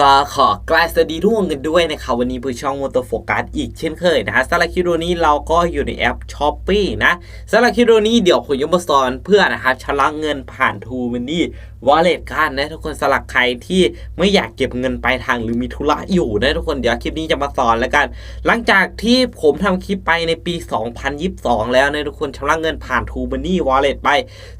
ก็ขอกลายสวัสดีทุกคนกันด้วยนะครับวันนี้เพื่อช่องมอเตอร์โฟกัสอีกเช่นเคยนะฮะสำหรับคลิปวิดีโอนี้เราก็อยู่ในแอป s h อ p e e นะสำหรับคลิปวิดีโอนี้เดี๋ยวผมจะมาสอนเพื่อนะครับชำระเงินผ่านทูมันนี่วอลเล็ตกันนะทุกคนสำหรับใครที่ไม่อยากเก็บเงินปลายทางหรือมีธุระอยู่นะทุกคนเดี๋ยวคลิปนี้จะมาสอนแล้วกัน หลังจากที่ผมทำคลิปไปในปี 2022 แล้วนะทุกคนชำระเงินผ่านทูมันนี่วอลเล็ตไป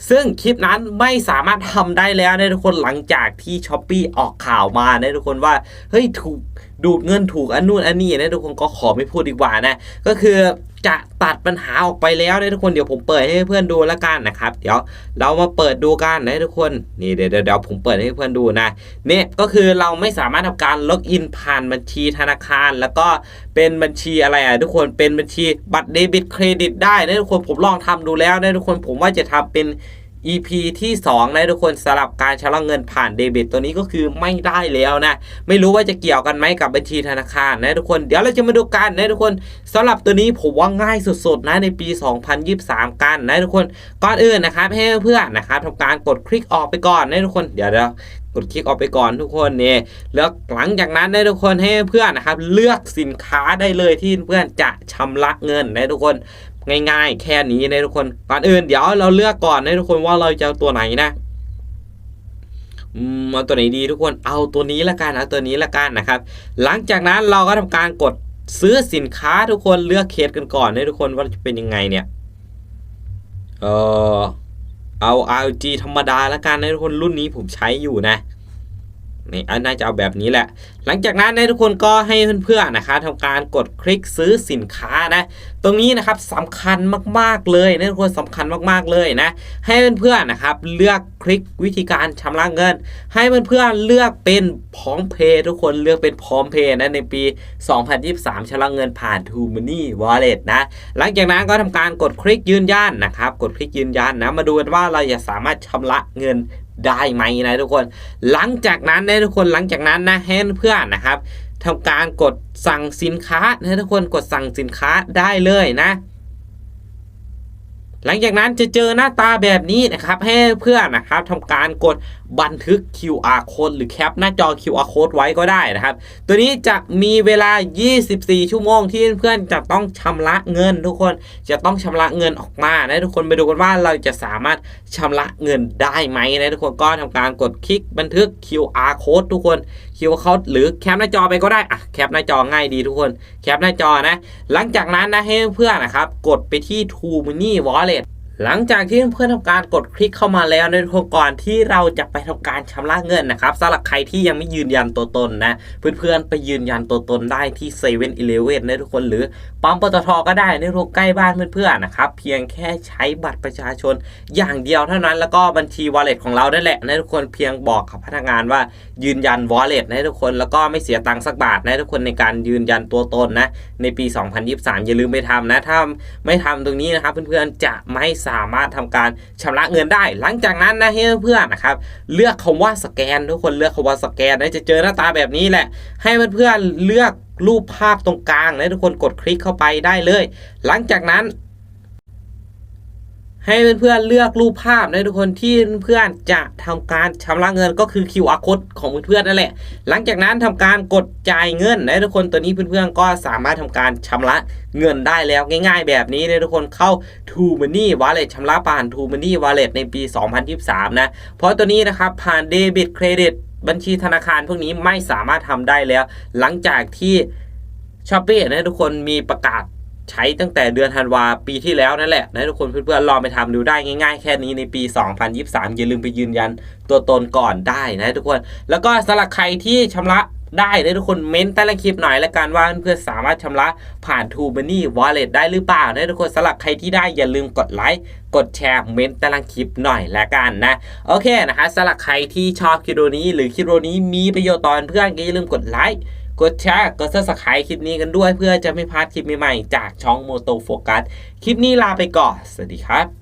ซึ่งคลิปนั้นไม่สามารถทำได้แล้วนะทุกคนหลังจากที่ช้อปปีออกข่าวมานะทุกคนว่าเฮ้ยถูกดูดเงินถูกอันนู่นอันนี้นะทุกคนก็ขอไม่พูดดีกว่านะ ก็คือจะตัดปัญหาออกไปแล้วนะทุกคนเดี๋ยวผมเปิดให้เพื่อนดูแล้วกันนะครับ เดี๋ยวเรามาเปิดดูกันนะทุกคนนี่เดี๋ยวเดี๋ยวผมเปิดให้เพื่อนดูนะเนี่ยก็คือเราไม่สามารถทำการล็อกอินผ่านบัญชีธนาคาร แล้วก็เป็นบัญชีอะไรอะทุกคนเป็นบัญชีบัตรเดบิตเครดิตได้นะทุกคนผมลองทำดูแล้วนะทุกคนผมว่าจะทำเป็น EP ที่2นะทุกคนสำหรับการชำระเงินผ่านเดบิตตัวนี้ก็คือไม่ได้แล้วนะ ไม่รู้ว่าจะเกี่ยวกันไหมกับบัญชีธนาคารนะทุกคนเดี๋ยวเราจะมาดูกันนะทุกคนสำหรับตัวนี้ผมว่าง่ายสุดๆนะในปี 2023 กันนะทุกคนก่อนอื่นนะครับให้เพื่อนนะครับทำการกดคลิกออกไปก่อนนะทุกคนเดี๋ยวเดี๋ยวกดคลิกออกไปก่อนทุกคนเนี่ยแล้วหลังจากนั้นนะทุกคนให้เพื่อนนะครับเลือกสินค้าได้เลยที่เพื่อนจะชำระเงินนะทุกคน ง่ายๆ แค่นี้นะทุกคนก่อนอื่นเดี๋ยวเราเลือกก่อนนะทุกคนว่าเราจะเอาตัวไหนนะอืมเอาตัวไหนดีทุกคนเอาตัวนี้ละกันเอาตัวนี้ละกันนะครับ หลังจากนั้นเราก็ทำการกดซื้อสินค้าทุกคนเลือกเคสกันก่อนนะทุกคนว่าจะเป็นยังไงเนี่ยเออเอา RG ธรรมดาละกันนะทุกคนรุ่นนี้ผมใช้อยู่นะ นี่อันน่าจะเอาแบบนี้แหละ หลังจากนั้นนะทุกคนก็ให้เพื่อนๆนะคะทำการกดคลิกซื้อสินค้านะ ตรงนี้นะครับสำคัญมากๆเลยนะทุกคนสำคัญมากๆเลยนะ ให้เพื่อนๆนะครับเลือกคลิกวิธีการชำระเงิน ให้เพื่อนๆเลือกเป็นพร้อมเพย์ทุกคนเลือกเป็นพร้อมเพย์นะในปี 2023ชำระเงินผ่าน t ูม Money Wallet นะ หลังจากนั้นก็ทำการกดคลิกยืนยันนะครับ กดคลิกยืนยันนะมาดูกันว่าเราจะสามารถชำระเงิน ได้ไหมนะทุกคน หลังจากนั้นนะทุกคนหลังจากนั้นนะให้เพื่อนนะครับทำการกดสั่งสินค้านะทุกคนกดสั่งสินค้าได้เลยนะ หลังจากนั้นจะเจอหน้าตาแบบนี้นะครับ ให้เพื่อนนะครับทำการกด บันทึก QR code หรือแคปหน้าจอ QR code ไว้ก็ได้นะครับ ตัวนี้จะมีเวลา 24 ชั่วโมงที่เพื่อนจะต้องชำระเงิน ทุกคนจะต้องชำระเงินออกมานะทุกคนไปดูกันว่าเราจะสามารถชำระเงินได้ไหมนะทุกคนก็ทำการกดคลิกบันทึก QR code ทุกคน QR code หรือแคปหน้าจอไปก็ได้อะแคปหน้าจอง่ายดีทุกคนแคปหน้าจอนะ หลังจากนั้นนะให้เพื่อนนะครับกดไปที่ t ู o Money Wallet หลังจากที่เพื่อนทำการกดคลิกเข้ามาแล้วในทุกก่อนที่เราจะไปทำการชำระเงินนะครับสำหรับใครที่ยังไม่ยืนยันตัวตนนะเพื่อนๆไปยืนยันตัวตนได้ที่เซเว่นอีเลเว่นนะทุกคนหรือปั๊มปตทก็ได้ในทุกใกล้บ้านเพื่อนๆนะครับเพียงแค่ใช้บัตรประชาชนอย่างเดียวเท่านั้นแล้วก็บัญชี wallet ของเราได้แหละนะทุกคนเพียงบอกกับพนักงานว่ายืนยัน wallet นะทุกคนแล้วก็ไม่เสียตังค์สักบาทนะทุกคนในการยืนยันตัวตนนะในปี 2023 อย่าลืมไปทำนะถ้าไม่ทำตรงนี้นะครับเพื่อนๆจะไม่สามารถทำการชำระเงินได้ หลังจากนั้นนะให้เพื่อนๆนะครับ เลือกคำว่าสแกน ทุกคนเลือกคำว่าสแกนนะจะเจอหน้าตาแบบนี้แหละ ให้เพื่อนๆเลือกรูปภาพตรงกลางนะทุกคนกดคลิกเข้าไปได้เลย หลังจากนั้น ให้เพื่อนๆเลือกรูปภาพนะทุกคนที่เพื่อนจะทำการชำระเงินก็คือ QR code ของเพื่อนๆนั่นแหละ หลังจากนั้นทำการกดจ่ายเงินนะทุกคนตัวนี้เพื่อนๆก็สามารถทำการชำระเงินได้แล้วง่าย ๆ แบบนี้นะทุกคนเข้า t ู Money Wallet ชำระผ่าน t ู Money Wallet ในปี 2023 นะ เพราะตัวนี้นะครับผ่านเดบิตเครดิตบัญชีธนาคารพวกนี้ไม่สามารถทำได้แล้ว หลังจากที่ช้อปปี้นะทุกคนมีประกาศ ใช้ตั้งแต่เดือนธันวาปีที่แล้วนั่นแหละนะทุกคนเพื่อนๆลองไปทำดูได้ง่าย ๆ แค่นี้ในปี 2023 อย่าลืมไปยืนยันตัวตนก่อนได้นะทุกคน แล้วก็สำหรับใครที่ชำระได้นะทุกคนเม้นใต้ละคลิปหน่อยละกันว่าเพื่อนสามารถชำระผ่าน t ู Money Wallet ได้หรือเปล่านะทุกคนสำหรับใครที่ได้อย่าลืมกดไลค์กดแชร์เม้นใต้ละคลิปหน่อยละกันนะโอเคนะคะสำหรับใครที่ชอบคลิปนี้ หรือคลิปนี้มีประโยชน์ตอนเพื่อนก็อย่าลืมกดไลค์ กดแชร์กดซับสไครต์คลิปนี้กันด้วย เพื่อจะไม่พลาดคลิปใหม่ๆจากช่องโมโตโฟกัสคลิปนี้ลาไปก่อน สวัสดีครับ